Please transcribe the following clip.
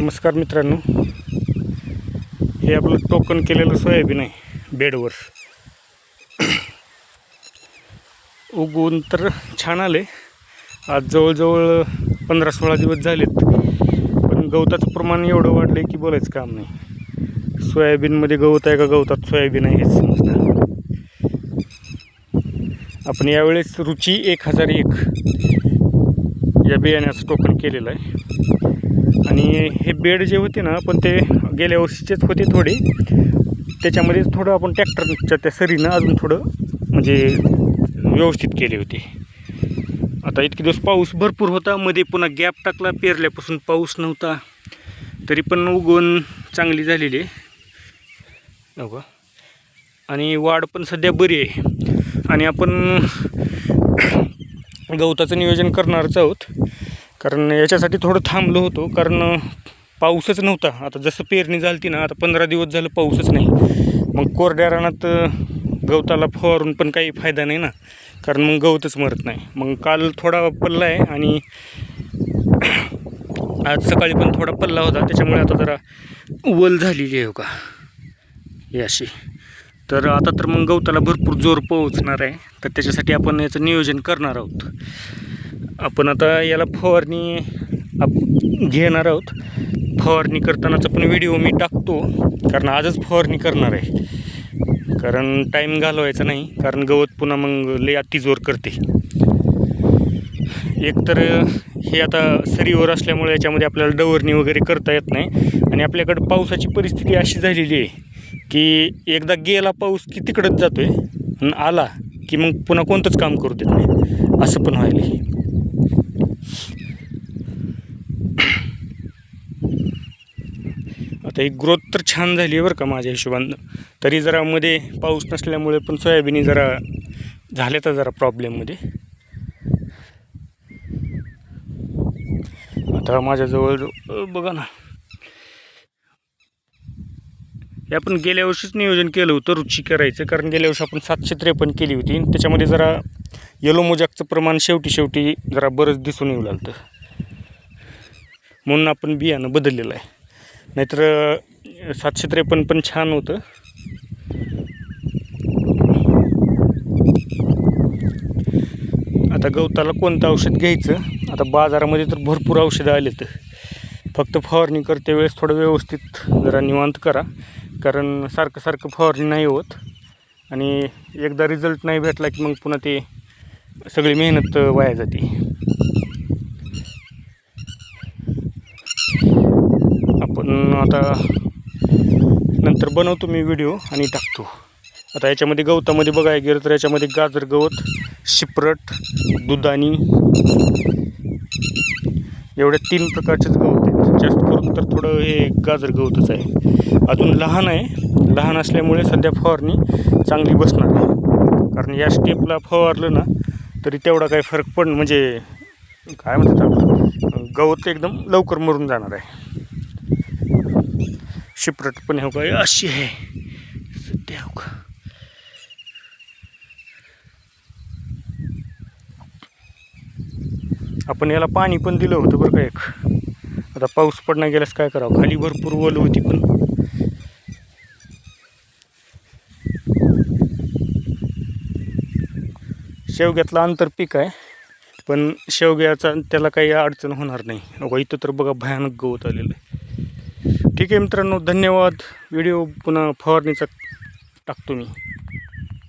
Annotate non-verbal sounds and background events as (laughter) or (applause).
नमस्कार मित्रांनो. हे आपलं टोकन केलेलं सोयाबीन आहे बेडवर. उगवून तर छान आले आज जवळजवळ पंधरा सोळा दिवस झालेत. पण गवताचं प्रमाण एवढं वाढलं आहे की बोलायचं काम नाही. सोयाबीनमध्ये गवत आहे का गवतात सोयाबीन आहे हेच समजतं. आपण यावेळेस रुची एक हजार एक या बियाण्याचं टोकन केलेलं आहे. आणि हे बेड जे होते ना पण ते गेल्या वर्षीचेच होते थोडे. त्याच्यामध्ये थोडं आपण ट्रॅक्टरच्या त्या सरीनं अजून थोडं म्हणजे व्यवस्थित केले होते. आता इतके दिवस पाऊस भरपूर होता मध्ये पुन्हा गॅप टाकला पेरल्यापासून पाऊस नव्हता. तरी पण उगवण चांगली झालेली आहे. हो का? आणि वाढ पण सध्या बरी आहे. आणि आपण (coughs) गवताचं नियोजन करणारच आहोत. कारण याच्यासाठी थोडं थांबलो होतो कारण पाऊसच नव्हता. आता जसं पेरणी झाली ना आता पंधरा दिवस झालं पाऊसच नाही. मग कोरड्या रानात गवताला फवारून पण काही फायदा नाही ना. कारण मग गवतच मरत नाही. मग काल थोडा पल्ला आहे आणि आज सकाळी पण थोडा पल्ला होता. त्याच्यामुळे आता जरा वल झालेली आहे हो का? याशी तर आता तर मग गवताला भरपूर जोर पोहोचणार आहे. तर त्याच्यासाठी आपण याचं नियोजन करणार आहोत. आपण आता याला फवारणी आप घेणार आहोत. फवारणी करतानाचा पण व्हिडिओ मी टाकतो कारण आजच फवारणी करणार आहे. कारण टाईम घालवायचा नाही कारण गवत पुन्हा मग लय अतिजोर करते. एकतर हे आता सरीवर असल्यामुळे याच्यामध्ये आपल्याला डवरणी वगैरे करता येत नाही. आणि आपल्याकडं पावसाची परिस्थिती अशी झालेली आहे की एकदा गेला पाऊस की तिकडंच जातो आहे आणि आला की मग पुन्हा कोणतंच काम करू देत नाही. असं पण व्हायला (coughs) आता ही ग्रोथ तर छान झाली आहे बरं का माझ्या हिशोबानं. तरी जरा मध्ये पाऊस नसल्यामुळे पण सोयाबीन जरा झाल्या तर जरा प्रॉब्लेममध्ये आता माझ्याजवळ बघा ना. हे आपण गेल्या वर्षीच नियोजन केलं होतं रुची करायचं. कारण गेल्या वर्षी आपण सातशे त्रेपन्न केली होती. त्याच्यामध्ये जरा येलो मोजाकचं प्रमाण शेवटी शेवटी जरा बरंच दिसून येऊ लागतं. म्हणून आपण बियाणं बदललेलं आहे. नाहीतर सातशे त्रेपन्न पण छान होतं. आता गवताला कोणतं औषध घ्यायचं? आता बाजारामध्ये तर भरपूर औषधं आले तर फक्त फवारणी करते वेळेस थोडं व्यवस्थित जरा निवांत करा. कारण सारखं सारखं फवारणी नाही होत. आणि एकदा रिझल्ट नाही भेटला की मग पुन्हा ते सगळी मेहनत वाया जाते. आपण आता नंतर बनवतो मी व्हिडिओ आणि टाकतो. आता याच्यामध्ये गवतामध्ये बघायला गेलं तर याच्यामध्ये गाजर गवत शिप्रट दुधानी. एवढ्या तीन प्रकारचेच गवत आहेत. जास्त करून तर थोडं हे गाजर गवतच आहे. अजून लहान आहे. लहान असल्यामुळे सध्या फवारणी चांगली बसणार आहे कारण या स्टेपला फवारलं ना तरी तेवढा काही फरक पण म्हणजे काय म्हणतात आपण गवत एकदम लवकर मरून जाणार आहे. शिप्रट पण हो काय अशी आहे. सध्या हो का आपण याला पाणी पण दिलं होतं बरं का एक. आता पाऊस पडणं गेल्यास काय करावं? खाली भरपूर वल होती पण शेवग्यातलं आंतरपीक आहे पण शेवग्याचा त्याला काही अडचण होणार नाही. अगो इथं तर बघा भयानक गवत आलेलं आहे. ठीक आहे मित्रांनो धन्यवाद. व्हिडिओ पुन्हा फवारणीचा टाकतो मी.